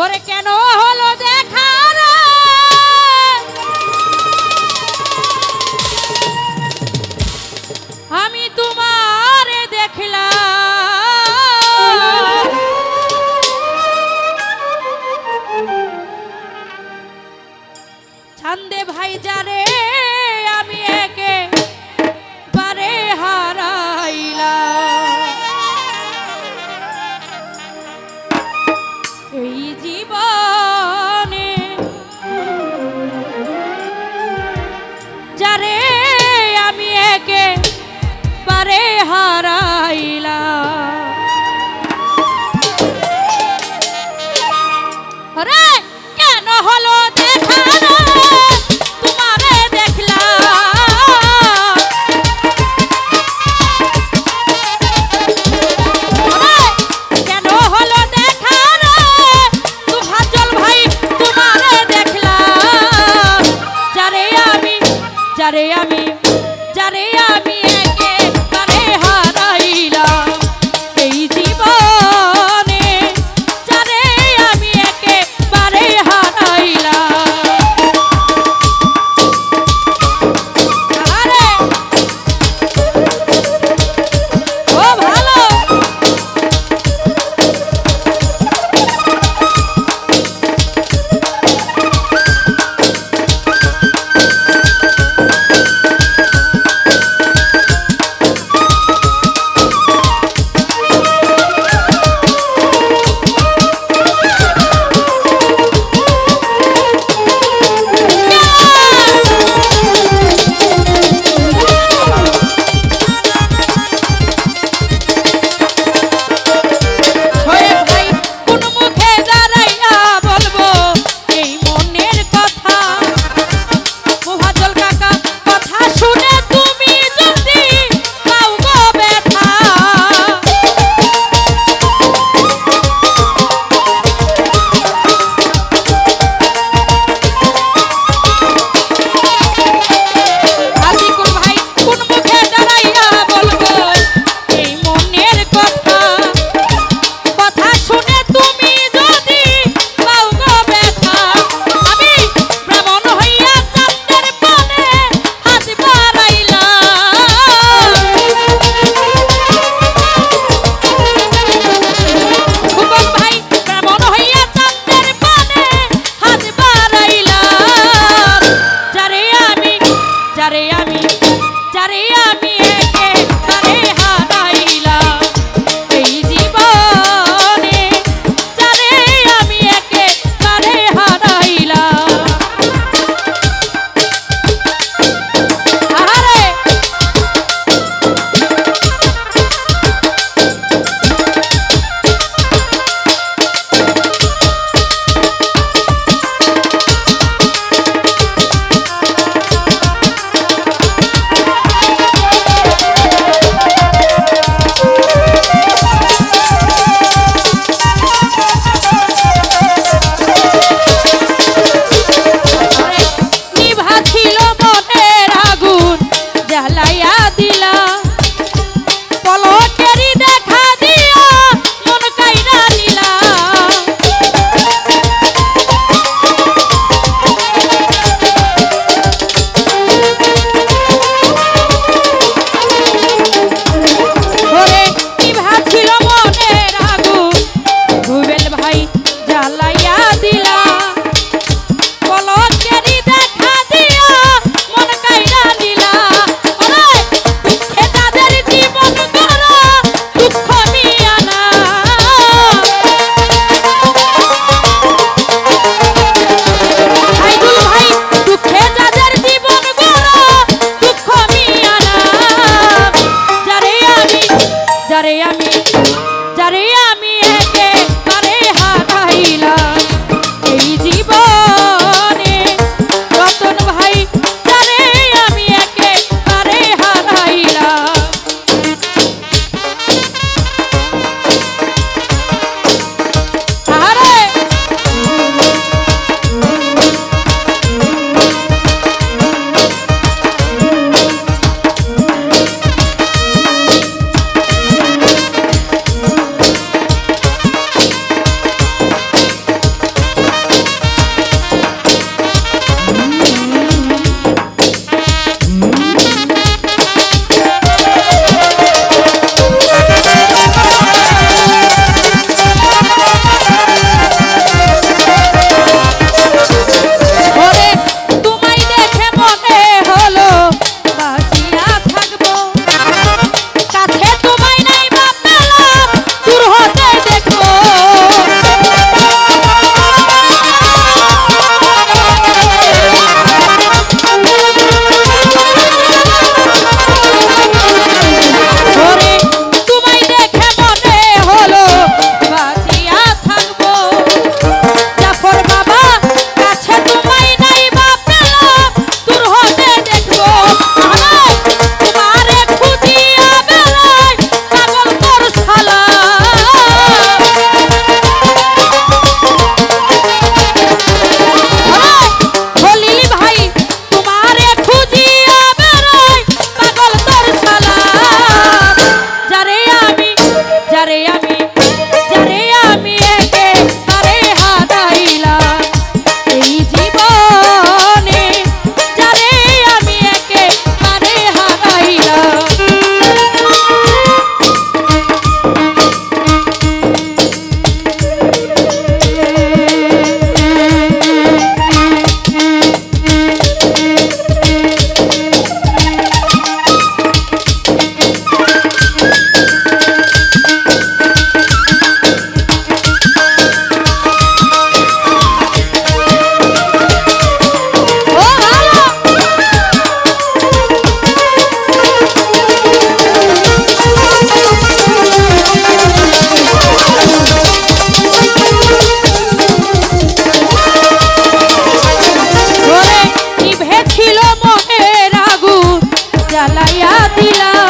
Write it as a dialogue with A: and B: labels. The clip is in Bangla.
A: ওরে কেন হলো দেখা আমি তোমার দেখলাম। ছন্দে ভাই যারে হারাইলা। কেন হলো দেখানো? যারে আমি যারে আমি যারে আমি দিলা